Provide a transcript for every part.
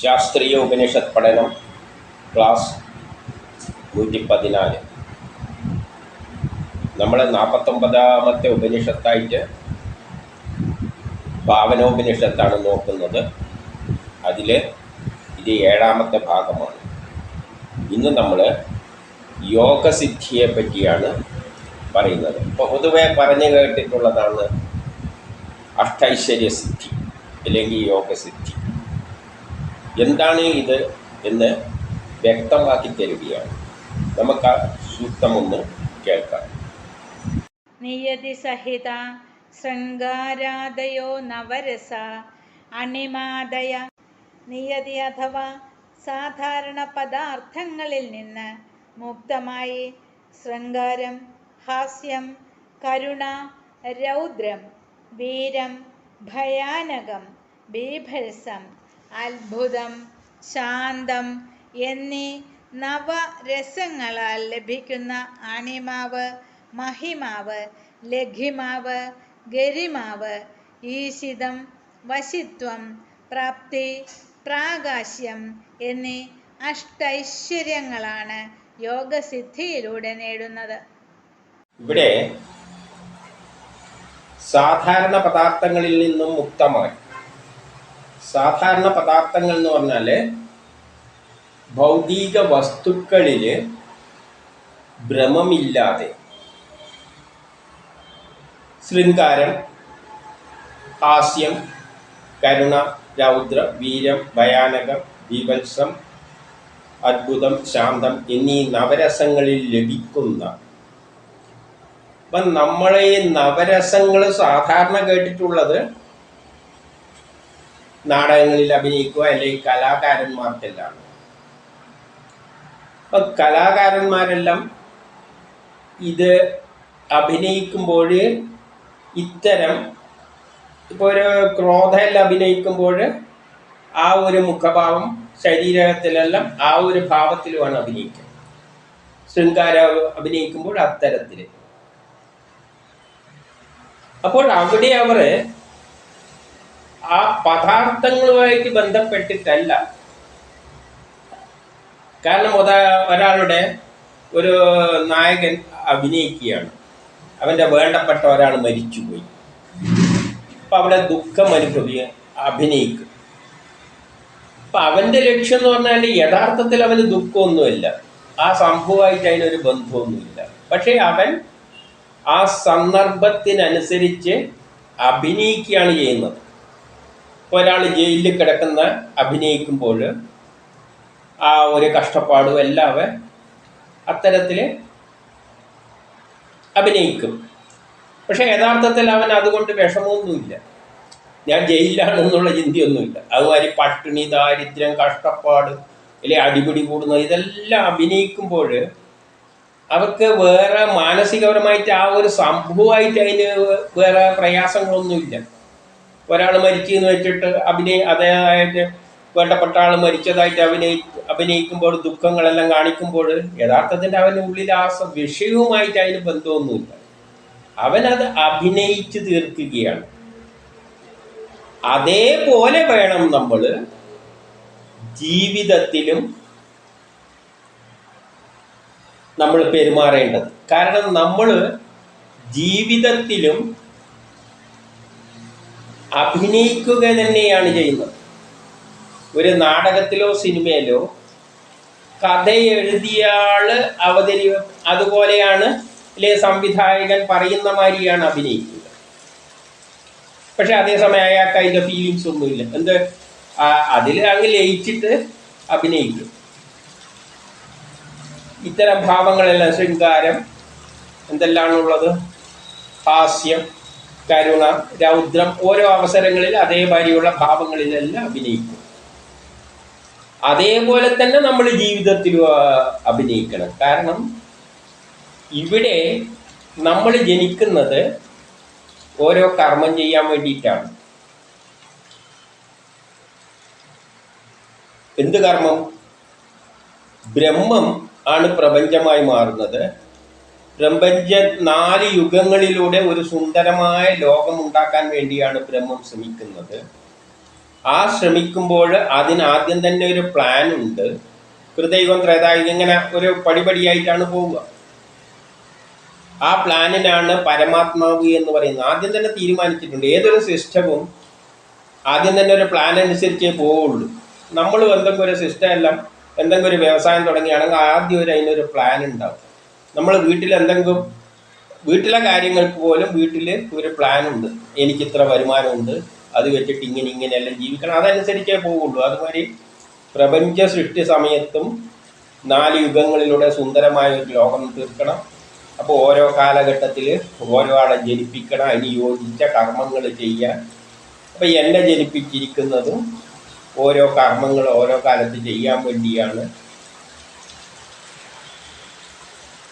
ശാസ്ത്രീയ ഉപനിഷത്ത് പഠനം ക്ലാസ് നൂറ്റി പതിനാല് നമ്മൾ നാൽപ്പത്തൊമ്പതാമത്തെ ഉപനിഷത്തായിട്ട് ഭാവനോപനിഷത്താണ് നോക്കുന്നത്. അതിൽ ഇത് ഏഴാമത്തെ ഭാഗമാണ്. ഇന്ന് നമ്മൾ യോഗസിദ്ധിയെ പറ്റിയാണ് പറയുന്നത്. ഇപ്പോൾ പൊതുവെ പറഞ്ഞു കേട്ടിട്ടുള്ളതാണ് അഷ്ടൈശ്വര്യസിദ്ധി അല്ലെങ്കിൽ യോഗസിദ്ധി. എന്താണ് ഇത് എന്ന് വ്യക്തമാക്കി തരികയാണ്. നമുക്ക് ആ സൂക്തമൊന്ന് കേൾക്കാം. നിയതി സഹിത ശൃംഗാരാദയോ നവരസ അണിമാദയ നിയതി അഥവാ സാധാരണ പദാർത്ഥങ്ങളിൽ നിന്ന് മുക്തമായി ശൃംഗാരം ഹാസ്യം കരുണ രൗദ്രം വീരം ഭയാനകം ബീഭത്സം അത്ഭുതം ശാന്തം എന്നീ നവരസങ്ങളാൽ ലഭിക്കുന്ന അണിമാവ് മഹിമാവ് ലഘിമാവ് ഗരിമാവ് ഈശിതം വശിത്വം പ്രാപ്തി പ്രാകാശ്യം എന്നീ അഷ്ടൈശ്വര്യങ്ങളാണ് യോഗസിദ്ധിയിലൂടെ നേടുന്നത്. ഇവിടെ സാധാരണ പദാർത്ഥങ്ങളിൽ നിന്നും മുക്തമായി സാധാരണ പദാർത്ഥങ്ങൾ എന്ന് പറഞ്ഞാൽ ഭൗതിക വസ്തുക്കളിൽ ഭ്രമമില്ലാതെ ശൃംഗാരം ഹാസ്യം കരുണ രൗദ്ര വീരം ഭയാനകം ബീഭത്സം അത്ഭുതം ശാന്തം എന്നീ നവരസങ്ങളിൽ ലഭിക്കുന്ന അപ്പം നമ്മളെ നവരസങ്ങൾ സാധാരണ കേട്ടിട്ടുള്ളത് നാടകങ്ങളിൽ അഭിനയിക്കുക അല്ലെങ്കിൽ കലാകാരന്മാർക്കെല്ലാം. അപ്പം കലാകാരന്മാരെല്ലാം ഇത് അഭിനയിക്കുമ്പോൾ ഇത്തരം ഇപ്പോൾ ഒരു ക്രോധയിൽ അഭിനയിക്കുമ്പോൾ ആ ഒരു മുഖഭാവം ശരീരത്തിലെല്ലാം ആ ഒരു ഭാവത്തിലുമാണ് അഭിനയിക്കുന്നത് ശൃംഗാര അഭിനയിക്കുമ്പോൾ അത്തരത്തിൽ. അപ്പോൾ അവിടെ അവർ ആ പദാർത്ഥങ്ങളുമായിട്ട് ബന്ധപ്പെട്ടിട്ടല്ല. കാരണം ഒരാളുടെ ഒരു നായകൻ അഭിനയിക്കുകയാണ്. അവന്റെ വേണ്ടപ്പെട്ട ഒരാൾ മരിച്ചുപോയി. അപ്പം അവിടെ ദുഃഖം അനുഭവിക്കുക അഭിനയിക്കും. അപ്പം അവന്റെ ലക്ഷ്യം എന്ന് പറഞ്ഞാൽ യഥാർത്ഥത്തിൽ അവന് ദുഃഖമൊന്നുമില്ല. ആ സംഭവമായിട്ട് അതിനൊരു ബന്ധമൊന്നുമില്ല. പക്ഷേ അവൻ ആ സന്ദർഭത്തിനനുസരിച്ച് അഭിനയിക്കുകയാണ് ചെയ്യുന്നത്. ഒരാൾ ജയിലിൽ കിടക്കുന്ന അഭിനയിക്കുമ്പോൾ ആ ഒരു കഷ്ടപ്പാടും എല്ലാം അത്തരത്തിൽ അഭിനയിക്കും. പക്ഷെ യഥാർത്ഥത്തിൽ അവൻ അതുകൊണ്ട് വിഷമമൊന്നുമില്ല. ഞാൻ ജയിലിലാണെന്നുള്ള ചിന്തയൊന്നുമില്ല. അതുമാതിരി പട്ടിണി ദാരിദ്ര്യം കഷ്ടപ്പാട് അല്ലെ അടിപിടി കൂടുന്നത് ഇതെല്ലാം അഭിനയിക്കുമ്പോൾ അവർക്ക് വേറെ മാനസികപരമായിട്ട് ആ ഒരു സംഭവമായിട്ട് അതിന് വേറെ പ്രയാസങ്ങളൊന്നുമില്ല. ഒരാൾ മരിച്ചു എന്ന് വെച്ചിട്ട് അഭിനയ അതായത് വേണ്ടപ്പെട്ട ആൾ മരിച്ചതായിട്ട് അഭിനയി അഭിനയിക്കുമ്പോൾ ദുഃഖങ്ങളെല്ലാം കാണിക്കുമ്പോൾ യഥാർത്ഥത്തിൽ അവന്റെ ഉള്ളിൽ ആ വിഷയവുമായിട്ട് അതിന് ബന്ധമൊന്നുമില്ല. അവനത് അഭിനയിച്ചു തീർക്കുകയാണ്. അതേപോലെ വേണം നമ്മൾ ജീവിതത്തിലും നമ്മൾ പെരുമാറേണ്ടത്. കാരണം നമ്മൾ ജീവിതത്തിലും അഭിനയിക്കുക തന്നെയാണ് ചെയ്യുന്നത്. ഒരു നാടകത്തിലോ സിനിമയിലോ കഥ എഴുതിയാൾ അവതരി അതുപോലെയാണ് അല്ലെ സംവിധായകൻ പറയുന്ന മാതിരിയാണ് അഭിനയിക്കുക പക്ഷെ അതേസമയം അയാൾക്ക് അതിന്റെ ഫീലിങ്സ് ഒന്നുമില്ല. എന്ത്? അതിൽ അങ്ങ് ലയിച്ചിട്ട് അഭിനയിക്കും. ഇത്തരം ഭാവങ്ങളെല്ലാം ശൃംഗാരം എന്തെല്ലാമാണുള്ളത് ഹാസ്യം കരുണ രൗദ്രം ഓരോ അവസരങ്ങളിൽ അതേമാതിരിയുള്ള ഭാവങ്ങളിലെല്ലാം അഭിനയിക്കും. അതേപോലെ തന്നെ നമ്മൾ ജീവിതത്തിൽ അഭിനയിക്കണം. കാരണം ഇവിടെ നമ്മൾ ജനിക്കുന്നത് ഓരോ കർമ്മം ചെയ്യാൻ വേണ്ടിയിട്ടാണ്. എന്ത് കർമ്മം? ബ്രഹ്മം ആണ് പ്രപഞ്ചമായി മാറുന്നത്. പ്രപഞ്ച നാല് യുഗങ്ങളിലൂടെ ഒരു സുന്ദരമായ ലോകം ഉണ്ടാക്കാൻ വേണ്ടിയാണ് ബ്രഹ്മം ശ്രമിക്കുന്നത്. ആ ശ്രമിക്കുമ്പോൾ അതിന് ആദ്യം തന്നെ ഒരു പ്ലാൻ ഉണ്ട്. കൃതയുഗം ത്രേതായുഗം ഇങ്ങനെ ഒരു പടിപടിയായിട്ടാണ് പോവുക. ആ പ്ലാനിനാണ് പരമാത്മാവ് എന്ന് പറയുന്നത്. ആദ്യം തന്നെ തീരുമാനിച്ചിട്ടുണ്ട്. ഏതൊരു സിസ്റ്റവും ആദ്യം തന്നെ ഒരു പ്ലാൻ അനുസരിച്ചേ പോവുള്ളൂ. നമ്മൾ എന്തെങ്കിലും ഒരു സിസ്റ്റം എല്ലാം എന്തെങ്കിലും ഒരു വ്യവസായം തുടങ്ങിയാണെങ്കിൽ ആദ്യം ഒരു അതിനൊരു പ്ലാൻ ഉണ്ടാവും. നമ്മൾ വീട്ടിൽ എന്തെങ്കിലും വീട്ടിലെ കാര്യങ്ങൾക്ക് പോലും വീട്ടിൽ ഒരു പ്ലാൻ ഉണ്ട്. എനിക്ക് ഇത്ര വരുമാനമുണ്ട് അത് വെച്ചിട്ട് ഇങ്ങനെ ഇങ്ങനെയെല്ലാം ജീവിക്കണം. അതനുസരിച്ചേ പോകുള്ളൂ അതുമാതിരി പ്രപഞ്ച സൃഷ്ടി സമയത്തും നാല് യുഗങ്ങളിലൂടെ സുന്ദരമായ ഒരു ലോകം തീർക്കണം. അപ്പോൾ ഓരോ കാലഘട്ടത്തിൽ ഓരോ ആളെ ജനിപ്പിക്കണം. അതിന് യോജിച്ച കർമ്മങ്ങൾ ചെയ്യാൻ. അപ്പം എന്നെ ജനിപ്പിച്ചിരിക്കുന്നതും ഓരോ കർമ്മങ്ങൾ ഓരോ കാലത്ത് ചെയ്യാൻ വേണ്ടിയാണ്.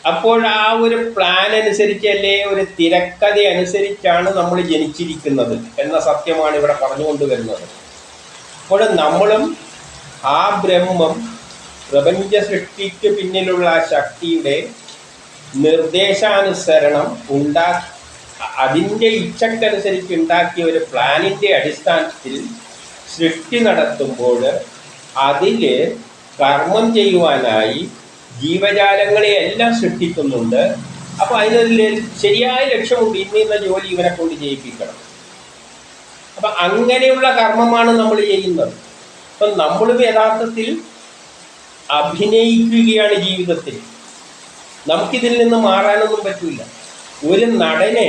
അപ്പോൾ ആ ഒരു പ്ലാൻ അനുസരിച്ചല്ലേ ഒരു തിരക്കഥ അനുസരിച്ചാണ് നമ്മൾ ജനിച്ചിരിക്കുന്നത് എന്ന സത്യമാണ് ഇവിടെ പറഞ്ഞുകൊണ്ട് വരുന്നത്. അപ്പോൾ നമ്മളും ആ ബ്രഹ്മം പ്രപഞ്ച സൃഷ്ടിക്ക് പിന്നിലുള്ള ആ ശക്തിയുടെ നിർദ്ദേശാനുസരണം ഉണ്ടാ അതിന്റെ ഇച്ഛക്കനുസരിച്ച് ഉണ്ടാക്കിയ ഒരു പ്ലാനിന്റെ അടിസ്ഥാനത്തിൽ സൃഷ്ടി നടത്തുമ്പോൾ അതിൽ കർമ്മം ചെയ്യുവാനായി ജീവജാലങ്ങളെ എല്ലാം സൃഷ്ടിക്കുന്നുണ്ട്. അപ്പോൾ അതിനൊരു ശരിയായ ലക്ഷ്യമുണ്ട്. ഇന്ന ഇന്ന ജോലി ഇവരെ കൊണ്ട് ചെയ്യിപ്പിക്കണം അപ്പം അങ്ങനെയുള്ള കർമ്മമാണ് നമ്മൾ ചെയ്യുന്നത്. അപ്പം നമ്മളും യഥാർത്ഥത്തിൽ അഭിനയിക്കുകയാണ് ജീവിതത്തിൽ. നമുക്കിതിൽ നിന്ന് മാറാനൊന്നും പറ്റില്ല ഒരു നടന്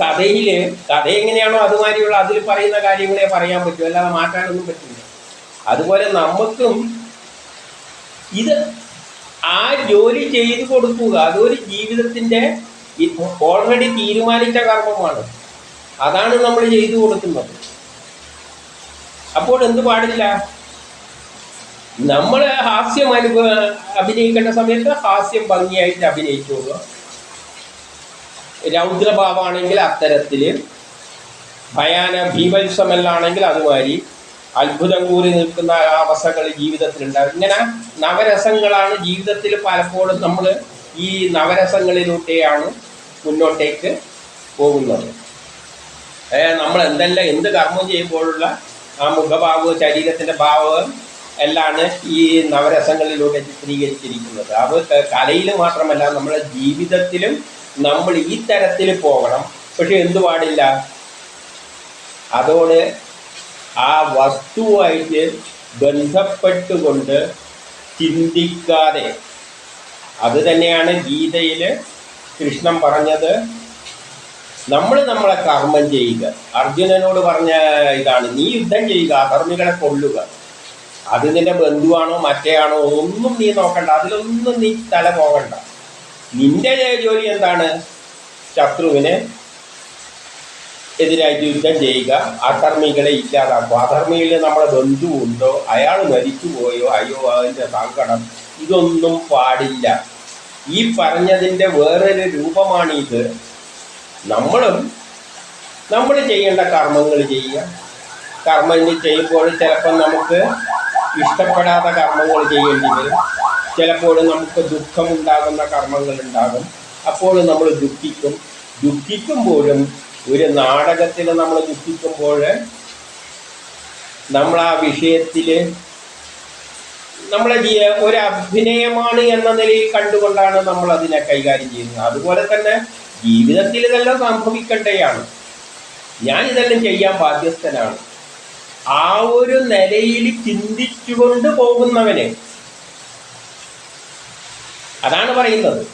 കഥയിൽ കഥ എങ്ങനെയാണോ അതുമാതിരിയുള്ള അതിൽ പറയുന്ന കാര്യങ്ങളെ പറയാൻ പറ്റൂ. അല്ലാതെ മാറ്റാനൊന്നും പറ്റില്ല അതുപോലെ നമുക്കും ഇത് ആ ജോലി ചെയ്തു കൊടുക്കുക അതൊരു ജീവിതത്തിന്റെ ഓൾറെഡി തീരുമാനിച്ച കർമ്മമാണ്. അതാണ് നമ്മൾ ചെയ്തു കൊടുക്കുന്നത്. അപ്പോൾ എന്ത് പാടില്ല? നമ്മൾ ഹാസ്യം അനുഭവ അഭിനയിക്കേണ്ട സമയത്ത് ഹാസ്യം ഭംഗിയായിട്ട് അഭിനയിച്ചോളുക. രൗദ്രഭാവമാണെങ്കിൽ അത്തരത്തിൽ ഭയാന ഭീഭത്സമെല്ലാണെങ്കിൽ അതുമാതിരി. അത്ഭുതം കൂടി നിൽക്കുന്ന അവസ്ഥകൾ ജീവിതത്തിലുണ്ടാകും. ഇങ്ങനെ നവരസങ്ങളാണ് ജീവിതത്തിൽ പലപ്പോഴും നമ്മൾ ഈ നവരസങ്ങളിലൂടെയാണ് മുന്നോട്ടേക്ക് പോകുന്നത്. നമ്മൾ എന്തെല്ലാം എന്ത് കർമ്മം ചെയ്യുമ്പോഴുള്ള ആ മുഖഭാവവും ശരീരത്തിന്റെ ഭാവവും എല്ലാമാണ് ഈ നവരസങ്ങളിലൂടെ ചിത്രീകരിച്ചിരിക്കുന്നത്. അത് കലയിൽ മാത്രമല്ല നമ്മുടെ ജീവിതത്തിലും നമ്മൾ ഈ തരത്തിൽ പോകണം. പക്ഷെ എന്തു പാടില്ല അതോട് ആ വസ്തുവായിട്ട് ബന്ധപ്പെട്ടുകൊണ്ട് ചിന്തിക്കാതെ. അത് തന്നെയാണ് ഗീതയിൽ കൃഷ്ണൻ പറഞ്ഞത്. നമ്മൾ നമ്മളെ കർമ്മം ചെയ്യുക. അർജുനനോട് പറഞ്ഞ ഇതാണ് നീ യുദ്ധം ചെയ്യുക അധർമ്മികളെ കൊല്ലുക. അത് നിന്റെ ബന്ധുവാണോ മറ്റേയാണോ ഒന്നും നീ നോക്കണ്ട. അതിലൊന്നും നീ തല പോകണ്ട. നിന്റെ ജോലി എന്താണ്? ശത്രുവിനെ എതിരായിട്ട് യുദ്ധം ചെയ്യുക അധർമ്മികളെ ഇല്ലാതാക്കുക. അധർമ്മിയിൽ നമ്മുടെ ബന്ധുവുണ്ടോ? അയാൾ മരിച്ചുപോയോ? അയ്യോ അതിന്റെ സങ്കടം. ഇതൊന്നും പാടില്ല. ഈ പറഞ്ഞതിന്റെ വേറൊരു രൂപമാണിത്. നമ്മളും നമ്മൾ ചെയ്യേണ്ട കർമ്മങ്ങൾ ചെയ്യുക. കർമ്മങ്ങൾ ചെയ്യുമ്പോൾ ചിലപ്പോൾ നമുക്ക് ഇഷ്ടപ്പെടാത്ത കർമ്മങ്ങൾ ചെയ്യേണ്ടി വരും. ചിലപ്പോൾ നമുക്ക് ദുഃഖമുണ്ടാകുന്ന കർമ്മങ്ങൾ ഉണ്ടാകും. അപ്പോൾ നമ്മൾ ദുഃഖിക്കും. ദുഃഖിക്കുമ്പോഴും ഒരു നാടകത്തിൽ നമ്മൾ ദുഃഖിക്കുമ്പോൾ നമ്മൾ ആ വിഷയത്തിൽ നമ്മളെ ഒരു അഭിനയമാണ് എന്ന നിലയിൽ കണ്ടുകൊണ്ടാണ് നമ്മൾ അതിനെ കൈകാര്യം ചെയ്യുന്നത്. അതുപോലെ തന്നെ ജീവിതത്തിൽ ഇതെല്ലാം സംഭവിക്കട്ടെയാണ് ഞാൻ ഇതെല്ലാം ചെയ്യാൻ ബാധ്യസ്ഥനാണ്. ആ ഒരു നിലയിൽ ചിന്തിച്ചുകൊണ്ട് പോകുന്നവനെ അതാണ് പറയുന്നത്.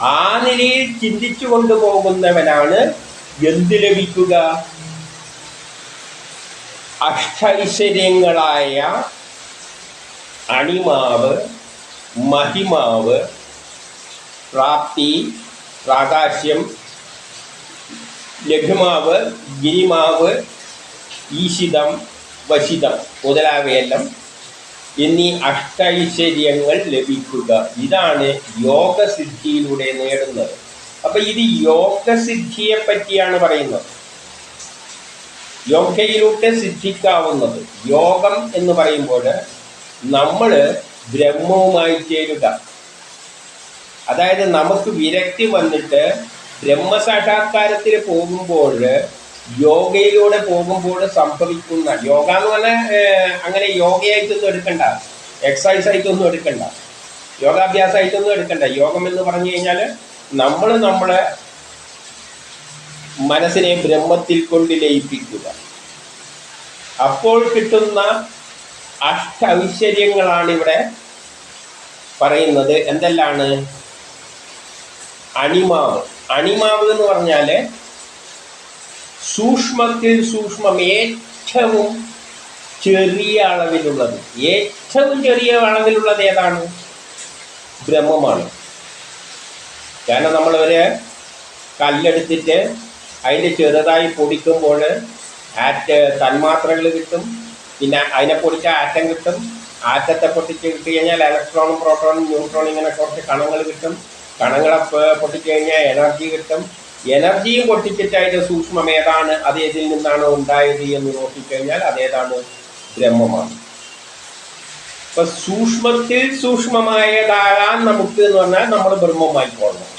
ആ നിലയിൽ ചിന്തിച്ചു കൊണ്ടുപോകുന്നവനാണ് എന്ത് ലഭിക്കുക? അഷ്ടൈശ്വര്യങ്ങളായ അണിമാവ് മഹിമാവ് പ്രാപ്തി പ്രാകാശ്യം ലഘുമാവ് ഗിരിമാവ് ഈശിതം വശിതം മുതലാവയെല്ലാം എന്നീ അഷ്ടൈശ്വര്യങ്ങൾ ലഭിക്കുക. ഇതാണ് യോഗസിദ്ധിയിലൂടെ നേടുന്നത്. അപ്പൊ ഇത് യോഗസിദ്ധിയെ പറ്റിയാണ് പറയുന്നത്. യോഗയിലൂടെ സിദ്ധിക്കാവുന്നത് യോഗം എന്ന് പറയുമ്പോൾ നമ്മൾ ബ്രഹ്മവുമായി ചേരുക. അതായത് നമുക്ക് വിരക്തി വന്നിട്ട് ബ്രഹ്മസാക്ഷാത്കാരത്തിൽ പോകുമ്പോൾ യോഗയിലൂടെ പോകുമ്പോൾ സംഭവിക്കുന്ന യോഗ എന്ന് പറഞ്ഞാൽ അങ്ങനെ യോഗയായിട്ടൊന്നും എടുക്കണ്ട. എക്സസൈസ് ആയിട്ടൊന്നും എടുക്കണ്ട. യോഗാഭ്യാസമായിട്ടൊന്നും എടുക്കണ്ട. യോഗം എന്ന് പറഞ്ഞു കഴിഞ്ഞാൽ നമ്മൾ നമ്മളെ മനസ്സിനെ ബ്രഹ്മത്തിൽ കൊണ്ട് ലയിപ്പിക്കുക. അപ്പോൾ കിട്ടുന്ന അഷ്ട ഐശ്വര്യങ്ങളാണ് ഇവിടെ പറയുന്നത്. എന്തെല്ലാണ്? അണിമാവ്. അണിമാവ് എന്ന് പറഞ്ഞാൽ സൂക്ഷ്മത്തിൽ സൂക്ഷ്മം ഏറ്റവും ചെറിയ അളവിലുള്ളത്. ഏറ്റവും ചെറിയ അളവിലുള്ളത് ഏതാണ്? ബ്രഹ്മമാണ്. കാരണം നമ്മൾ ഒരു കല്ലെടുത്തിട്ട് അതിന്റെ ചെറുതായി പൊടിക്കുമ്പോൾ ആറ്റ് തന്മാത്രകൾ കിട്ടും. പിന്നെ അതിനെ പൊടിച്ച ആറ്റം കിട്ടും. ആറ്റത്തെ പൊട്ടിച്ച് കിട്ടി കഴിഞ്ഞാൽ ഇലക്ട്രോണും പ്രോട്ടോണും ന്യൂട്രോണും ഇങ്ങനെ കുറച്ച് കണങ്ങൾ കിട്ടും. കണങ്ങളെ പൊട്ടിച്ച് കഴിഞ്ഞാൽ എനർജി കിട്ടും. എനർജിയും പൊട്ടിച്ചിട്ട് അതിന്റെ സൂക്ഷ്മം ഏതാണ്? അത് ഏതിൽ നിന്നാണ് ഉണ്ടായത് എന്ന് നോക്കിക്കഴിഞ്ഞാൽ അതേതാണ് ബ്രഹ്മമാണ്. ഇപ്പം സൂക്ഷ്മത്തിൽ സൂക്ഷ്മമായതാകാൻ നമുക്ക് എന്ന് പറഞ്ഞാൽ നമ്മൾ ബ്രഹ്മമായി പോകണം.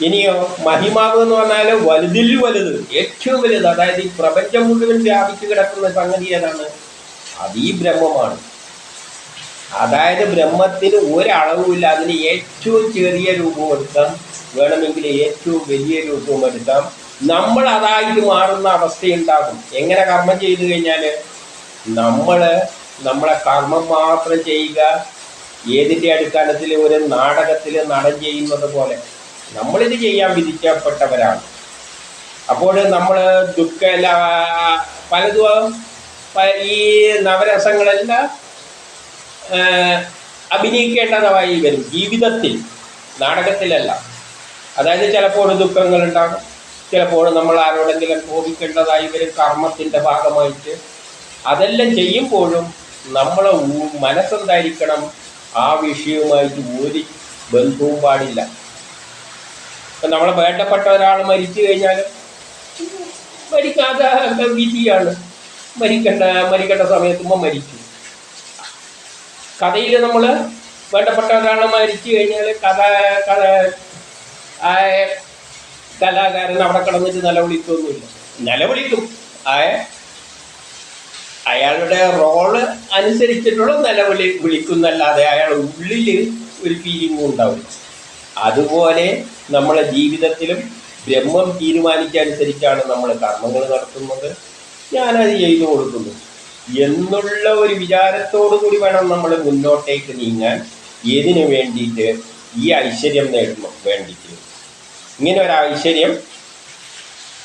ഇനിയോ മഹിമാവ് എന്ന് പറഞ്ഞാൽ വലുതിൽ വലുത്. ഏറ്റവും വലുത്. അതായത് ഈ പ്രപഞ്ചം മുഴുവൻ വ്യാപിച്ചു കിടക്കുന്ന സംഗതി ഏതാണ്? അത് ഈ ബ്രഹ്മമാണ്. അതായത് ബ്രഹ്മത്തിന് ഒരളവുമില്ല. അതിന് ഏറ്റവും ചെറിയ രൂപം എടുക്കാം. വേണമെങ്കിൽ ഏറ്റവും വലിയ രൂപവും എടുക്കാം. നമ്മൾ അതായിട്ട് മാറുന്ന അവസ്ഥയുണ്ടാകും. എങ്ങനെ കർമ്മം ചെയ്തു കഴിഞ്ഞാൽ നമ്മൾ നമ്മളെ കർമ്മം മാത്രം ചെയ്യുക. ഏതിന്റെ അടിസ്ഥാനത്തിൽ? ഒരു നാടകത്തിൽ നടൻ ചെയ്യുന്നത് പോലെ. നമ്മളിത് ചെയ്യാൻ വിധിക്കപ്പെട്ടവരാണ്. അപ്പോൾ നമ്മൾ ദുഃഖ പലതും ഈ നവരസങ്ങളെല്ലാം അഭിനയിക്കേണ്ടതായി വരും. ജീവിതത്തിൽ നാടകത്തിലല്ല. അതായത് ചിലപ്പോൾ ദുഃഖങ്ങൾ ഉണ്ടാകും ചിലപ്പോൾ നമ്മൾ ആരോടെങ്കിലും കോപിക്കേണ്ടതായി വരും കർമ്മത്തിന്റെ ഭാഗമായിട്ട്. അതെല്ലാം ചെയ്യുമ്പോഴും നമ്മളെ മനസ്സെന്തായിരിക്കണം? ആ വിഷയവുമായിട്ട് ഒരു ബന്ധവും പാടില്ല. ഇപ്പം നമ്മളെ വേണ്ടപ്പെട്ട ഒരാൾ മരിച്ചു കഴിഞ്ഞാൽ മരിക്കാതെ വിധിയാണ്. മരിക്കേണ്ട മരിക്കേണ്ട സമയത്തുമ്പോൾ മരിക്കും. കഥയിൽ നമ്മൾ വേണ്ടപ്പെട്ട ഒരാൾ മരിച്ചു കഴിഞ്ഞാൽ കഥ കഥ ആ കലാകാരൻ അവിടെ കിടന്നിട്ട് നിലവിളിക്കൊന്നുമില്ല. നിലവിളിക്കും. ആയ അയാളുടെ റോൾ അനുസരിച്ചിട്ടുള്ള നിലവിളി വിളിക്കുന്നല്ലാതെ അയാളുടെ ഉള്ളിൽ ഒരു ഫീലിംഗും ഉണ്ടാവില്ല. അതുപോലെ നമ്മളെ ജീവിതത്തിലും ബ്രഹ്മം തീരുമാനിച്ചനുസരിച്ചാണ് നമ്മൾ കർമ്മങ്ങൾ നടത്തുന്നത്. ഞാനത് ചെയ്തു കൊടുക്കുന്നു. എന്നുള്ള ഒരു വിചാരത്തോടു കൂടി വേണം നമ്മൾ മുന്നോട്ടേക്ക് നീങ്ങാൻ. ഏതിനു വേണ്ടിയിട്ട്? ഈ ഐശ്വര്യം നേടുന്നു വേണ്ടിയിട്ട്. ഇങ്ങനെ ഒരു ഐശ്വര്യം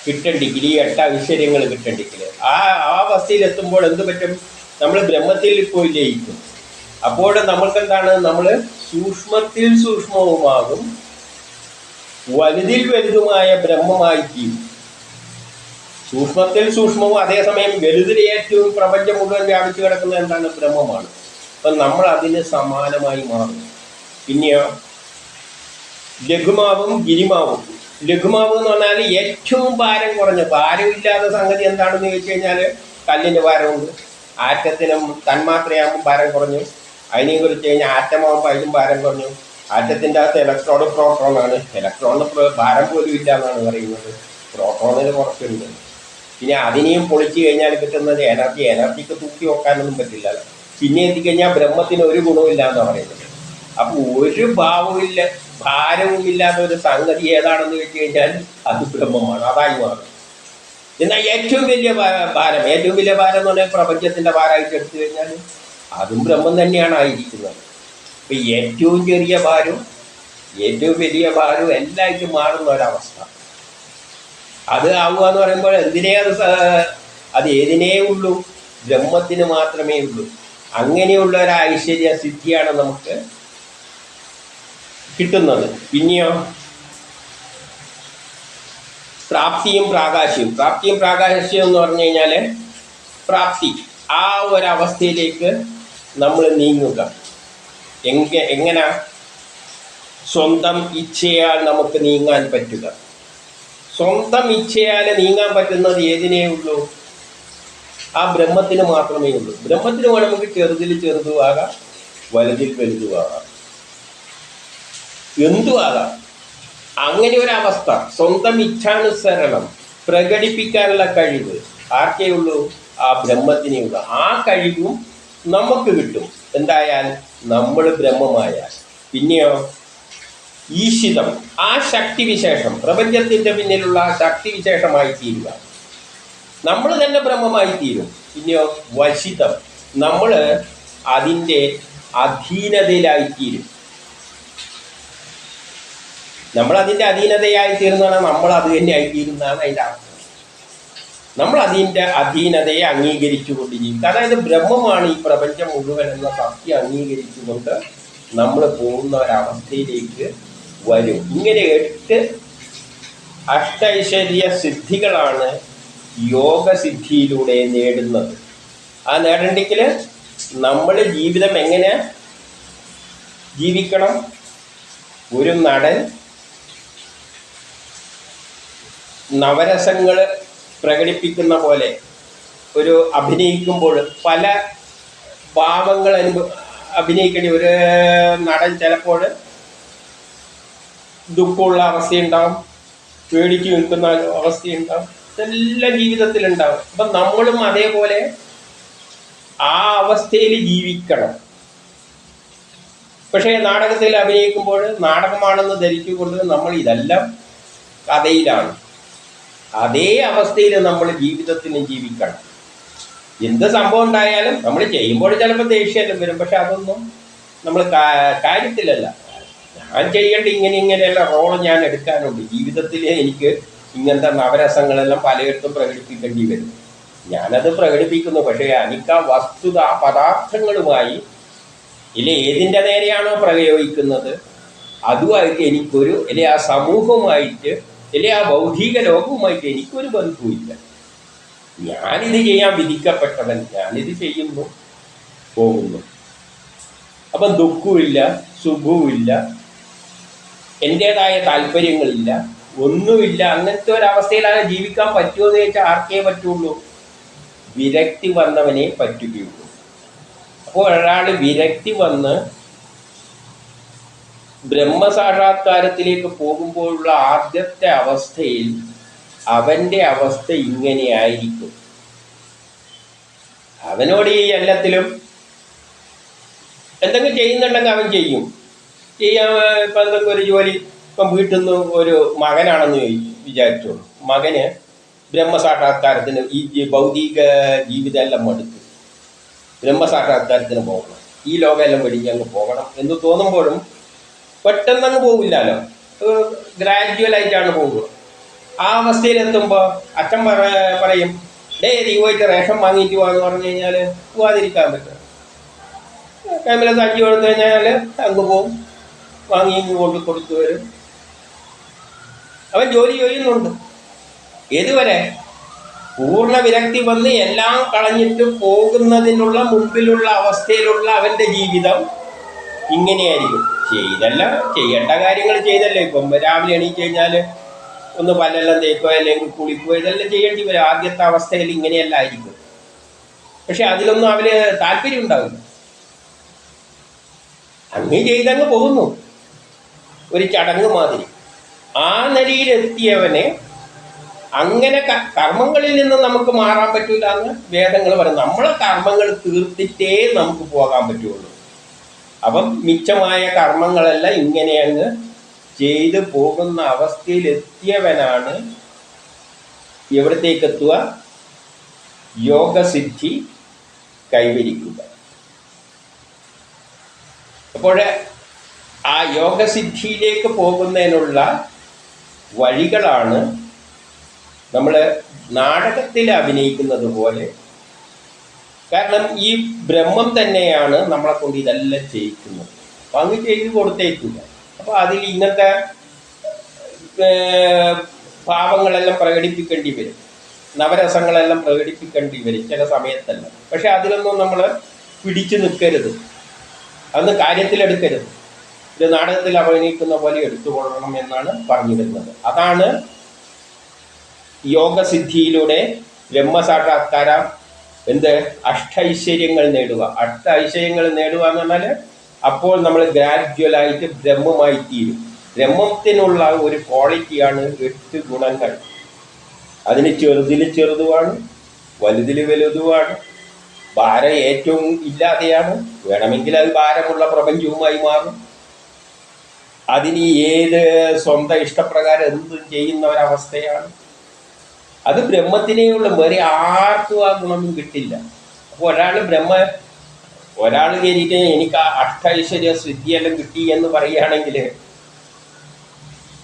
കിട്ടണ്ടെങ്കിൽ ഈ എട്ട് ഐശ്വര്യങ്ങൾ കിട്ടണ്ടെങ്കിൽ ആ ആ അവസ്ഥയിലെത്തുമ്പോൾ എന്ത് പറ്റും? നമ്മൾ ബ്രഹ്മത്തിൽ പോയി ലയിക്കും അപ്പോൾ നമ്മൾക്ക് എന്താണ് നമ്മൾ സൂക്ഷ്മത്തിൽ സൂക്ഷ്മവുമാകും. വലുതിൽ വലുതുമായ ബ്രഹ്മമായി തീരും സൂക്ഷ്മത്തിൽ സൂക്ഷ്മവും അതേസമയം വലുതിൽ ഏറ്റവും പ്രപഞ്ചം മുഴുവൻ വ്യാപിച്ചു കിടക്കുന്ന എന്താണ്? ബ്രഹ്മമാണ്. അപ്പം നമ്മൾ അതിന് സമാനമായി മാറും. പിന്നെയോ? ലഘുമാവും ഗിരിമാവും. ലഘുമാവ് എന്ന് പറഞ്ഞാൽ ഏറ്റവും ഭാരം കുറഞ്ഞ ഭാരമില്ലാത്ത സംഗതി എന്താണെന്ന് ചോദിച്ചു കഴിഞ്ഞാൽ കല്ലിന്റെ ഭാരമുണ്ട്. ആറ്റത്തിനും തന്മാത്രയാകുമ്പോൾ ഭാരം കുറഞ്ഞു അതിനെയും കുറിച്ച് കഴിഞ്ഞാൽ ആറ്റമാകുമ്പോൾ അതിലും ഭാരം കുറഞ്ഞു. ആറ്റത്തിന്റെ അകത്ത് ഇലക്ട്രോൺ പ്രോട്ടോണാണ് ഇലക്ട്രോണ് ഭാരം പോലും ഇല്ല എന്നാണ് പറയുന്നത്. പ്രോട്ടോണിന് കുറച്ചുണ്ട്. പിന്നെ അതിനെയും പൊളിച്ചു കഴിഞ്ഞാൽ കിട്ടുന്നത് എനർജി എനർജിക്ക് തൂക്കി വെക്കാനൊന്നും പറ്റില്ല. പിന്നെ എത്തിക്കഴിഞ്ഞാൽ ബ്രഹ്മത്തിന് ഒരു ഗുണമില്ല എന്ന് പറയുന്നത്. അപ്പോൾ ഒരു ഭാവമില്ല ഭാരവും ഇല്ലാത്ത ഒരു സംഗതി ഏതാണെന്ന് വെച്ച് കഴിഞ്ഞാൽ അത് ബ്രഹ്മമാണ്. അതായി മാറും. എന്നാൽ ഏറ്റവും വലിയ ഭാരം ഏറ്റവും വലിയ ഭാരം എന്ന് പറഞ്ഞാൽ പ്രപഞ്ചത്തിന്റെ ഭാരമായിട്ട് എടുത്തു കഴിഞ്ഞാൽ അതും ബ്രഹ്മം തന്നെയാണ് ആയിരിക്കുന്നത്. ഇപ്പം ഏറ്റവും ചെറിയ ഭാരവും ഏറ്റവും വലിയ ഭാരവും എല്ലായിട്ടും മാറുന്ന ഒരവസ്ഥ. അത് ആവുക എന്ന് പറയുമ്പോൾ എന്തിനേ അത് അത് ഏതിനേ ഉള്ളൂ? ബ്രഹ്മത്തിന് മാത്രമേ ഉള്ളൂ. അങ്ങനെയുള്ള ഒരു ഐശ്വര്യ സിദ്ധിയാണ് നമുക്ക് കിട്ടുന്നത്. പിന്നെയോ? പ്രാപ്തിയും പ്രാകാശ്യവും പ്രാപ്തിയും പ്രാകാശ്യവും എന്ന് പറഞ്ഞു കഴിഞ്ഞാൽ പ്രാപ്തി. ആ ഒരവസ്ഥയിലേക്ക് നമ്മൾ നീങ്ങുക. എങ്ക എങ്ങനെ? സ്വന്തം ഇച്ഛയാൽ നമുക്ക് നീങ്ങാൻ പറ്റുക. സ്വന്തം ഇച്ഛയാൽ നീങ്ങാൻ പറ്റുന്നത് ഏതിനേ ഉള്ളൂ? ആ ബ്രഹ്മത്തിന് മാത്രമേ ഉള്ളൂ. ബ്രഹ്മത്തിന് വേണമെങ്കിൽ ചെറുതിൽ ചെറുതുമാകാം വലുതിൽ വലുതുമാകാം എന്തുമാകാം അങ്ങനെ ഒരു അവസ്ഥ സ്വന്തം ഇച്ഛാനുസരണം പ്രകടിപ്പിക്കാനുള്ള കഴിവ്. ആർക്കേ ഉള്ളൂ? ആ ബ്രഹ്മത്തിനേ ഉള്ളൂ. ആ കഴിവും നമുക്ക് കിട്ടും. എന്തായാൽ നമ്മൾ ബ്രഹ്മമായാൽ. പിന്നെയോ? ഈശിതം. ആ ശക്തിവിശേഷം പ്രപഞ്ചത്തിന്റെ പിന്നിലുള്ള ശക്തിവിശേഷമായി തീരുക. നമ്മൾ തന്നെ ബ്രഹ്മമായി തീരും. പിന്നെയോ? വശിതം. നമ്മൾ അതിന്റെ അധീനതയിലായിത്തീരും നമ്മൾ അതിന്റെ അധീനതയായി തീരുന്നതാണ് നമ്മൾ അത് തന്നെ ആയിത്തീരുന്നതാണ് അതിന്റെ അർത്ഥം. നമ്മൾ അതിന്റെ അധീനതയെ അംഗീകരിച്ചുകൊണ്ട് ജീവിക്കുക. അതായത് ബ്രഹ്മമാണ് ഈ പ്രപഞ്ചം മുഴുവൻ എന്ന സത്യം അംഗീകരിച്ചുകൊണ്ട് നമ്മൾ പോകുന്ന ഒരവസ്ഥയിലേക്ക് വരും. ഇങ്ങനെ എട്ട് അഷ്ടൈശ്വര്യ സിദ്ധികളാണ് യോഗസിദ്ധിയിലൂടെ നേടുന്നത്. ആ നേടണ്ടെങ്കിൽ നമ്മൾ ജീവിതം എങ്ങനെ ജീവിക്കണം? ഒരു നടൻ നവരസങ്ങൾ പ്രകടിപ്പിക്കുന്ന പോലെ ഒരു അഭിനയിക്കുമ്പോൾ പല ഭാവങ്ങൾ അനുഭവ അഭിനയിക്കേണ്ടി ഒരു നടൻ ചിലപ്പോൾ ദുഃഖമുള്ള അവസ്ഥയുണ്ടാവും പേടിച്ച് നിൽക്കുന്ന അവസ്ഥയുണ്ടാവും ഇതെല്ലാം ജീവിതത്തിലുണ്ടാവും. അപ്പം നമ്മളും അതേപോലെ ആ അവസ്ഥയിൽ ജീവിക്കണം. പക്ഷേ നാടകത്തിൽ അഭിനയിക്കുമ്പോൾ നാടകമാണെന്ന് ധരിച്ചുകൊണ്ട് നമ്മൾ ഇതെല്ലാം കഥയിലാണ്. അതേ അവസ്ഥയിൽ നമ്മൾ ജീവിതത്തിന് ജീവിക്കണം. എന്ത് സംഭവം ഉണ്ടായാലും നമ്മൾ ചെയ്യുമ്പോൾ ചിലപ്പോൾ ദേഷ്യമെല്ലാം വരും. പക്ഷെ അതൊന്നും നമ്മൾ കാര്യത്തിലല്ല. ഞാൻ ചെയ്യേണ്ട ഇങ്ങനെ ഇങ്ങനെയുള്ള റോൾ ഞാൻ എടുക്കാനുണ്ട് ജീവിതത്തിൽ എനിക്ക് ഇങ്ങനത്തെ നവരസങ്ങളെല്ലാം പലയിടത്തും പ്രകടിപ്പിക്കേണ്ടി വരും. ഞാനത് പ്രകടിപ്പിക്കുന്നു. പക്ഷേ എനിക്ക് ആ വസ്തുത പദാർത്ഥങ്ങളുമായി ഇല്ല ഏതിന്റെ നേരെയാണോ പ്രയോഗിക്കുന്നത്? അതുമായിട്ട് എനിക്കൊരു അല്ലെ ആ സമൂഹവുമായിട്ട് അല്ലെ ആ ഭൗതിക ലോകവുമായിട്ട് എനിക്കൊരു ബന്ധവുമില്ല. ഞാനിത് ചെയ്യാൻ വിധിക്കപ്പെട്ടവൻ ഞാനിത് ചെയ്യുന്നു പോകുന്നു. അപ്പം ദുഃഖവുമില്ല സുഖവുമില്ല എന്റേതായ താല്പര്യങ്ങളില്ല ഒന്നുമില്ല. അങ്ങനത്തെ ഒരവസ്ഥയിലാണ് ജീവിക്കാൻ പറ്റുമോ എന്ന് ചോദിച്ചാൽ ആർക്കേ പറ്റുള്ളൂ? വിരക്തി വന്നവനെ പറ്റുകയുള്ളൂ. അപ്പോൾ ഒരാൾ വിരക്തി വന്ന് ബ്രഹ്മസാക്ഷാത്കാരത്തിലേക്ക് പോകുമ്പോഴുള്ള ആദ്യത്തെ അവസ്ഥയിൽ അവന്റെ അവസ്ഥ ഇങ്ങനെയായിരിക്കും. അവനോട് ഈ എല്ലാത്തിലും എന്തെങ്കിലും ചെയ്യുന്നുണ്ടെങ്കിൽ അവൻ ചെയ്യും. ചെയ്യാൻ ഇപ്പം എന്തെങ്കിലും ഒരു ജോലി ഇപ്പം വീട്ടിൽ നിന്ന് ഒരു മകനാണെന്ന് വിചാരിച്ചോളൂ. മകന് ബ്രഹ്മസാക്ഷാത്കാരത്തിന് ഈ ഭൗതിക ജീവിതം എല്ലാം മടുത്തു ബ്രഹ്മസാക്ഷാത്കാരത്തിന് പോകണം. ഈ ലോകമെല്ലാം വെടിഞ്ഞ് അങ്ങ് പോകണം എന്ന് തോന്നുമ്പോഴും പെട്ടെന്നങ്ങ് പോകില്ലല്ലോ ഗ്രാജുവലായിട്ടാണ് പോകുക ആ അവസ്ഥയിലെത്തുമ്പോൾ അച്ഛൻ പറ പറയും ഡേ നീ പോയിട്ട് റേഷൻ വാങ്ങിയിട്ട് പോകാന്ന് പറഞ്ഞു കഴിഞ്ഞാൽ പോവാതിരിക്കാൻ പറ്റും കൈമിലെ തഞ്ചി കൊടുത്തു കഴിഞ്ഞാൽ അങ്ങ് പോവും. വാങ്ങി കൊണ്ട് കൊടുത്തു വരും. അവൻ ജോലി ചെയ്യുന്നുണ്ട്. ഏതുവരെ പൂർണ വിരക്തി വന്ന് എല്ലാം കളഞ്ഞിട്ട് പോകുന്നതിനുള്ള മുമ്പിലുള്ള അവസ്ഥയിലുള്ള അവന്റെ ജീവിതം ഇങ്ങനെയായിരിക്കും. ചെയ്തല്ല. ചെയ്യേണ്ട കാര്യങ്ങൾ ചെയ്തല്ലേ. ഇപ്പം രാവിലെ എണീറ്റ് കഴിഞ്ഞാൽ ഒന്ന് പല്ലെല്ലാം തേക്കുക അല്ലെങ്കിൽ കുളിക്കുക ഇതെല്ലാം ചെയ്യേണ്ടി വരും. ആദ്യത്തെ അവസ്ഥയിൽ ഇങ്ങനെയല്ല ആയിരിക്കും. പക്ഷെ അതിലൊന്നും അവന് താല്പര്യം ഉണ്ടാവില്ല. അങ്ങ് ചെയ്തങ്ങ് പോകുന്നു. ഒരു ചടങ്ങ് മാതിരി. ആ നിലയിലെത്തിയവനെ അങ്ങനെ കർമ്മങ്ങളിൽ നിന്ന് നമുക്ക് മാറാൻ പറ്റൂല എന്ന് വേദങ്ങൾ പറയും. നമ്മളെ കർമ്മങ്ങൾ തീർത്തിട്ടേ നമുക്ക് പോകാൻ പറ്റുള്ളൂ. അപ്പം മിച്ചമായ കർമ്മങ്ങളെല്ലാം ഇങ്ങനെ അങ്ങ് ചെയ്തു പോകുന്ന അവസ്ഥയിലെത്തിയവനാണ് എവിടത്തേക്ക് എത്തുക യോഗസിദ്ധി കൈവരിക്കുക. അപ്പോൾ ആ യോഗസിദ്ധിയിലേക്ക് പോകുന്നതിനുള്ള വഴികളാണ് നമ്മൾ നാടകത്തിൽ അഭിനയിക്കുന്നത് പോലെ കാരണം ഈ ബ്രഹ്മം തന്നെയാണ് നമ്മളെ കൊണ്ട് ഇതെല്ലാം ചെയ്യിക്കുന്നത്. അപ്പം അങ്ങ് ചെയ്ത് കൊടുത്തേക്കില്ല. അപ്പോൾ അതിൽ ഇന്നത്തെ പാപങ്ങളെല്ലാം പ്രകടിപ്പിക്കേണ്ടി വരും. നവരസങ്ങളെല്ലാം പ്രകടിപ്പിക്കേണ്ടി വരും ചില സമയത്തെല്ലാം. പക്ഷെ അതിലൊന്നും നമ്മൾ പിടിച്ചു നിൽക്കരുത്. അന്ന് കാര്യത്തിലെടുക്കരുത്. ഇത് നാടകത്തിൽ അഭിനയിക്കുന്ന പോലെ എടുത്തുകൊള്ളണം എന്നാണ് പറഞ്ഞു വരുന്നത് അതാണ് യോഗസിദ്ധിയിലൂടെ ബ്രഹ്മസാക്ഷാത്കാരം എന്ത്? അഷ്ടൈശ്വര്യങ്ങൾ നേടുക. അഷ്ട ഐശ്വര്യങ്ങൾ നേടുക എന്ന് പറഞ്ഞാൽ അപ്പോൾ നമ്മൾ ഗ്രാജുവലായിട്ട് ബ്രഹ്മമായി തീരും. ബ്രഹ്മത്തിനുള്ള ഒരു ക്വാളിറ്റിയാണ് എട്ട് ഗുണങ്ങൾ. അതിന് ചെറുതിൽ ചെറുതുമാണ് വലുതിൽ വലുതുമാണ്. ഭാരം ഏറ്റവും ഇല്ലാതെയാണ്. വേണമെങ്കിൽ അത് ഭാരമുള്ള പ്രപഞ്ചവുമായി മാറും. അതിന് ഏത് സ്വന്തം ഇഷ്ടപ്രകാരം എന്തും ചെയ്യുന്ന ഒരവസ്ഥയാണ്. അത് ബ്രഹ്മത്തിനെയുള്ള വേറെ ആർക്കും ആ ഗുണമൊന്നും കിട്ടില്ല. അപ്പോൾ ഒരാൾ ബ്രഹ്മ ഒരാൾ കയറിയിട്ട് എനിക്ക് ആ അഷ്ടൈശ്വര്യ സിദ്ധിയെല്ലാം കിട്ടി എന്ന് പറയുകയാണെങ്കിൽ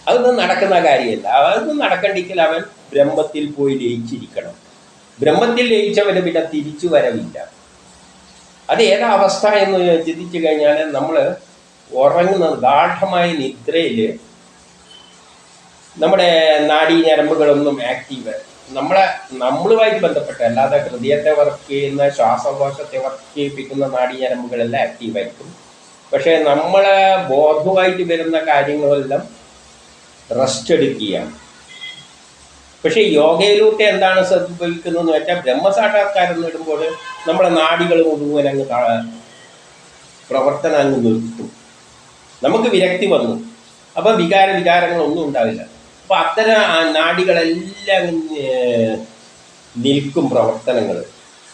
അതൊന്നും നടക്കുന്ന കാര്യമല്ല. അതൊന്നും നടക്കണ്ടെങ്കിൽ അവൻ ബ്രഹ്മത്തിൽ പോയി ലയിച്ചിരിക്കണം. ബ്രഹ്മത്തിൽ ലയിച്ചവന് പിന്നെ തിരിച്ചു വരവില്ല. അത് ഏതാ അവസ്ഥ എന്ന് ചിന്തിച്ചു കഴിഞ്ഞാൽ നമ്മൾ ഉറങ്ങുന്ന ഗാഠമായ നിദ്രയിൽ നമ്മുടെ നാഡീ ഞരമ്പുകളൊന്നും ആക്റ്റീവ് നമ്മളെ നമ്മളുമായിട്ട് ബന്ധപ്പെട്ട അല്ലാതെ ഹൃദയത്തെ വർക്ക് ചെയ്യുന്ന ശ്വാസകോശത്തെ വർക്ക് ചെയ്യിപ്പിക്കുന്ന നാഡീ ഞരമ്പുകളെല്ലാം ആക്റ്റീവായിരിക്കും പക്ഷേ നമ്മളെ ബോധമായിട്ട് വരുന്ന കാര്യങ്ങളെല്ലാം റെസ്റ്റ് എടുക്കുകയാണ്. പക്ഷേ യോഗയിലൂടെ എന്താണ് സംഭവിക്കുന്നതെന്ന് വെച്ചാൽ ബ്രഹ്മസാക്ഷാത്കാരം നേടുമ്പോൾ നമ്മളെ നാടികൾ മുഴുവൻ അങ്ങ് പ്രവർത്തനം അങ്ങ് നിർത്തും. നമുക്ക് വിരക്തി വന്നു. അപ്പം വികാര വികാരങ്ങളൊന്നും ഉണ്ടാവില്ല. അപ്പം അത്തരം അങ്ങ് നിൽക്കും പ്രവർത്തനങ്ങൾ.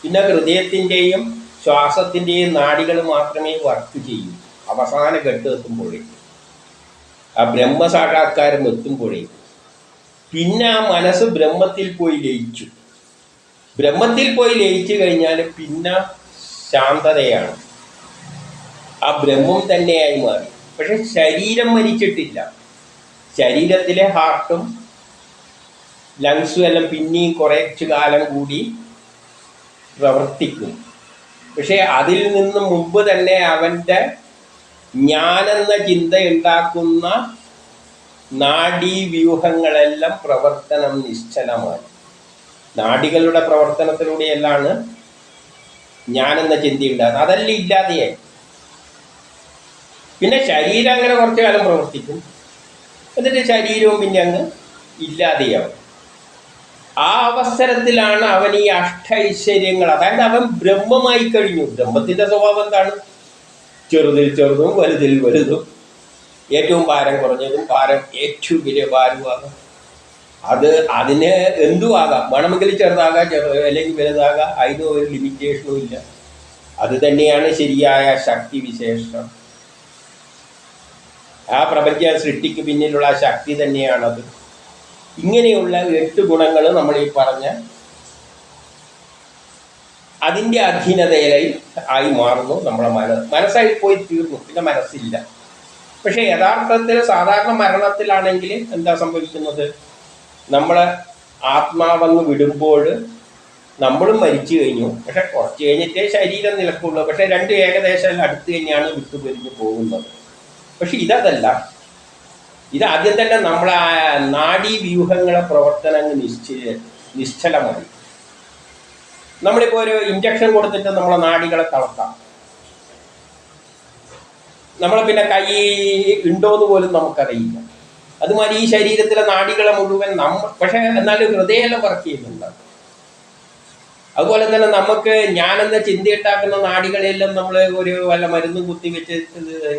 പിന്നെ ഹൃദയത്തിന്റെയും ശ്വാസത്തിന്റെയും നാടികൾ മാത്രമേ വർക്ക് ചെയ്യൂ. അവസാന ഘട്ടം എത്തുമ്പോഴേക്കും ആ ബ്രഹ്മസാക്ഷാത്കാരം എത്തുമ്പോഴേക്കും പിന്നെ ആ മനസ്സ് ബ്രഹ്മത്തിൽ പോയി ലയിച്ചു. ബ്രഹ്മത്തിൽ പോയി ലയിച്ചു കഴിഞ്ഞാൽ പിന്നെ ശാന്തതയാണ്. ആ ബ്രഹ്മം തന്നെയായി മാറി. പക്ഷെ ശരീരം മരിച്ചിട്ടില്ല. ശരീരത്തിലെ ഹാർട്ടും ലങ്സും എല്ലാം പിന്നെയും കുറച്ച് കാലം കൂടി പ്രവർത്തിക്കും. പക്ഷേ അതിൽ നിന്ന് മുമ്പ് തന്നെ അവന്റെ ഞാനെന്ന ചിന്ത ഉണ്ടാക്കുന്ന നാഡീവ്യൂഹങ്ങളെല്ലാം പ്രവർത്തനം നിശ്ചലമാണ്. നാഡികളുടെ പ്രവർത്തനത്തിലൂടെയെല്ലാണ് ഞാനെന്ന ചിന്തയുണ്ടാകുന്നത് അതെല്ലാം ഇല്ലാതെയായി. പിന്നെ ശരീരം അങ്ങനെ കുറച്ചു കാലം പ്രവർത്തിക്കും. എന്നിട്ട് ശരീരവും പിന്നെ അങ്ങ് ഇല്ലാതെയാവും. ആ അവസരത്തിലാണ് അവൻ ഈ അഷ്ടൈശ്വര്യങ്ങൾ അതായത് അവൻ ബ്രഹ്മമായി കഴിഞ്ഞു. ബ്രഹ്മത്തിന്റെ സ്വഭാവം എന്താണ്? ചെറുതിൽ ചെറുതും വലുതിൽ വലുതും. ഏറ്റവും ഭാരം കുറഞ്ഞതും ഭാരം ഏറ്റവും വലിയ ഭാരവുമാകാം അത് അതിന് എന്തും ആകാം. വേണമെങ്കിൽ ചെറുതാകാം ചെറു അല്ലെങ്കിൽ വലുതാകാം. അതിനും ഒരു ലിമിറ്റേഷനും ഇല്ല. അത് തന്നെയാണ് ശരിയായ ശക്തി വിശേഷം ആ പ്രപഞ്ച സൃഷ്ടിക്ക് പിന്നിലുള്ള ശക്തി തന്നെയാണത്. ഇങ്ങനെയുള്ള എട്ട് ഗുണങ്ങൾ നമ്മൾ ഈ പറഞ്ഞ അതിന്റെ അധീനതയിലായി ആയി മാറുന്നു നമ്മളെ മന മനസ്സായി പോയി തീർന്നു പിന്നെ മനസ്സില്ല. പക്ഷേ യഥാർത്ഥത്തിൽ സാധാരണ മരണത്തിലാണെങ്കിൽ എന്താ സംഭവിക്കുന്നത്? നമ്മൾ ആത്മാവെന്ന് വിടുമ്പോൾ നമ്മളും മരിച്ചു കഴിഞ്ഞു. പക്ഷെ കുറച്ച് കഴിഞ്ഞിട്ടേ ശരീരം നിലക്കുള്ളൂ. പക്ഷെ രണ്ട് ഏകദേശം അടുത്ത് തന്നെയാണ് വിട്ടുപിരിഞ്ഞു പോകുന്നത്. പക്ഷെ ഇതല്ല ഇത് ആദ്യം തന്നെ നമ്മളെ ആ നാഡീ വ്യൂഹങ്ങളെ പ്രവർത്തനങ്ങൾ നിശ്ചയ നിശ്ചലമായി നമ്മളിപ്പോൾ ഒരു ഇഞ്ചക്ഷൻ കൊടുത്തിട്ട് നമ്മളെ നാടികളെ തളർത്താം. നമ്മളെ പിന്നെ കൈ ഉണ്ടോയെന്ന് പോലും നമുക്കറിയില്ല. അതുമാതിരി ഈ ശരീരത്തിലെ നാടികളെ മുഴുവൻ നമ്മൾ പക്ഷേ എന്നാലും ഹൃദയമെല്ലാം വർക്ക് ചെയ്യുന്നുണ്ട്. അതുപോലെ തന്നെ നമുക്ക് ഞാനെന്ന ചിന്തയുണ്ടാക്കുന്ന നാടികളെല്ലാം നമ്മൾ ഒരു വല്ല മരുന്നും കുത്തി വെച്ച്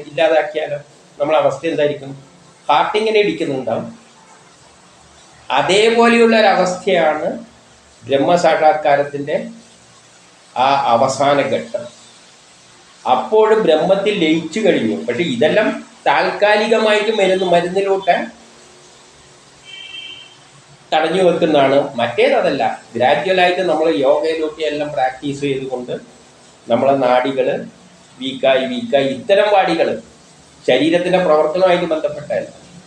ഇല്ലാതാക്കിയാലോ? നമ്മളെ അവസ്ഥ എന്തായിരിക്കും? ഹാർട്ട് ഇങ്ങനെ ഇടിക്കുന്നുണ്ടാവും. അതേപോലെയുള്ള ഒരവസ്ഥയാണ് ബ്രഹ്മസാക്ഷാത്കാരത്തിന്റെ ആ അവസാന ഘട്ടം. അപ്പോൾ ബ്രഹ്മത്തിൽ ലയിച്ചു കഴിഞ്ഞു. പക്ഷെ ഇതെല്ലാം താൽക്കാലികമായിട്ട് മരുന്ന് മരുന്നിലൂടെ തടഞ്ഞു വെക്കുന്നതാണ് മറ്റേതതല്ല. ഗ്രാജുവലായിട്ട് നമ്മൾ യോഗയിലൊക്കെ എല്ലാം പ്രാക്ടീസ് ചെയ്തുകൊണ്ട് നമ്മളെ നാടികൾ വീക്കായി വീക്കായി ഇത്തരം വാടികൾ ശരീരത്തിന്റെ പ്രവർത്തനവുമായിട്ട് ബന്ധപ്പെട്ട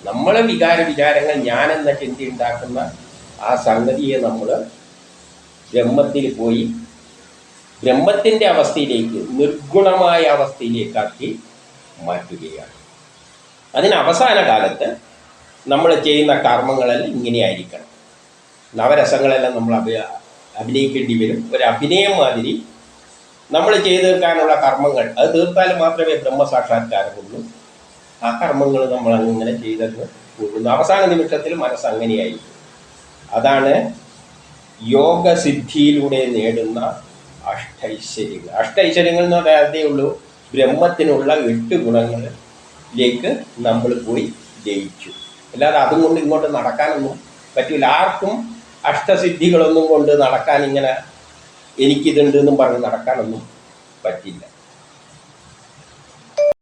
നമ്മളെ വികാര വിചാരങ്ങൾ ഞാനെന്ന ചിന്ത ഉണ്ടാക്കുന്ന ആ സംഗതിയെ നമ്മൾ ബ്രഹ്മത്തിൽ പോയി ബ്രഹ്മത്തിന്റെ അവസ്ഥയിലേക്ക് നിർഗുണമായ അവസ്ഥയിലേക്കാക്കി മാറ്റുകയാണ്. അതിന് അവസാന കാലത്ത് നമ്മൾ ചെയ്യുന്ന കർമ്മങ്ങളെല്ലാം ഇങ്ങനെയായിരിക്കണം. നവരസങ്ങളെല്ലാം നമ്മൾ അഭി അഭിനയിക്കേണ്ടി വരും. ഒരു അഭിനയം മാതിരി നമ്മൾ ചെയ്തു തീർക്കാനുള്ള കർമ്മങ്ങൾ. അത് തീർത്താൽ മാത്രമേ ബ്രഹ്മസാക്ഷാത്കാരമുള്ളൂ. ആ കർമ്മങ്ങൾ നമ്മൾ അങ്ങനെ ചെയ്തെന്ന് പോകുന്നു. അവസാന നിമിഷത്തിൽ മനസ്സ് അങ്ങനെയായി അതാണ് യോഗസിദ്ധിയിലൂടെ നേടുന്ന അഷ്ടൈശ്വര്യങ്ങൾ. അഷ്ടൈശ്വര്യങ്ങൾ എന്ന് പറയാതേ ഉള്ളൂ. ബ്രഹ്മത്തിനുള്ള എട്ട് ഗുണങ്ങളിലേക്ക് നമ്മൾ പോയി ജയിച്ചു. അല്ലാതെ അതും കൊണ്ട് ഇങ്ങോട്ട് നടക്കാനൊന്നും പറ്റില്ല ആർക്കും അഷ്ടസിദ്ധികളൊന്നും കൊണ്ട് നടക്കാൻ ഇങ്ങനെ എനിക്കിതുണ്ട് എന്നും പറഞ്ഞ് നടക്കാനൊന്നും പറ്റില്ല.